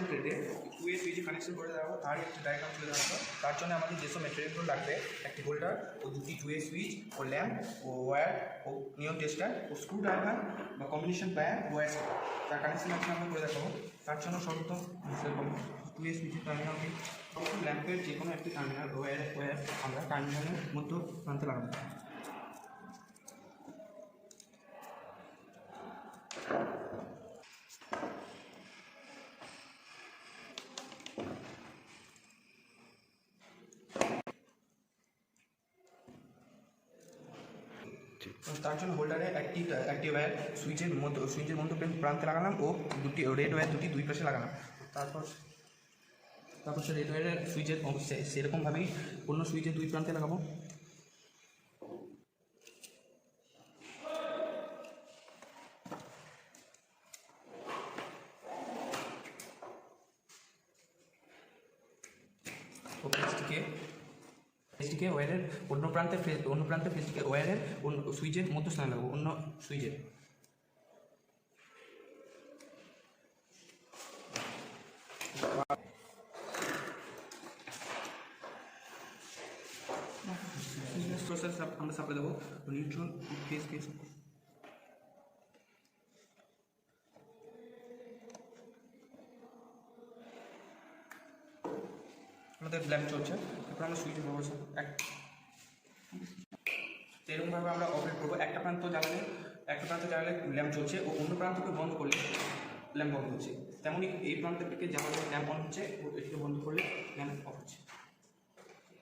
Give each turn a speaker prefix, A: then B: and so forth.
A: Connection প্লেটে two এ সুইচে connection করে দেওয়া তার একটি ডায়াগ্রাম তুলে দেওয়া। তার জন্য আমাদের যেসব মেটেরিয়ালগুলো লাগবে, একটি হোল্ডার ও দুটি টু এ সুইচ ও ল্যাম্প ও ওয়্যার ও নিয়ম টেস্টার ও স্ক্রু ড্রাইভার বা কম্বিনেশন প্যান ওয়্যার তার কানেকশন আছে আমরা করে দেখাবো। তার জন্য সর্বপ্রথম সেরকম টু এ সুইচের টার্মিনাল ল্যাম্পের যে কোনো একটি টার্মিনাল ওয়্যার ওয়্যার আমরা টার্মিনালের মধ্যে প্রান্তে লাগাবো তার জন্য হোল্ডারে একটি একটি ওয়্যার সুইচের মধ্যে সুইচের মধ্যে প্রান্তে লাগালাম ও দুটি রেড ওয়্যার দুটি দুই পাশে লাগালাম। তারপর তারপর সে রেড ওয়্যারের সুইচের সেরকমভাবেই অন্য সুইচের দুই প্রান্তে লাগাবো। ও ফেসটিকে ফেসটিকে ওয়্যারের অন্য প্রান্তে ফে- অন্য প্রান্তে ফেসটিকে ওয়্যারের অন্য সুইচের মধ্যস্থানে লাগাবো অন্য সুইচের প্রসেস আমরা সাপ্লাই দেবো নিউট্রাল ফেস ফেস আমাদের ল্যাম্প চলছে। তারপর আমরা সুইচ করব এক। এরকমভাবে আমরা অপারেট করব। একটা প্রান্ত জ্বালালে, একটা প্রান্ত জ্বালালে ল্যাম্প চলছে ও অন্য প্রান্তকে বন্ধ করলে ল্যাম্প বন্ধ হচ্ছে। তেমনই এই প্রান্তের থেকে জ্বালালে ল্যাম্প অন হচ্ছে ও এটিকে বন্ধ করলে ল্যাম্প অফ হচ্ছে।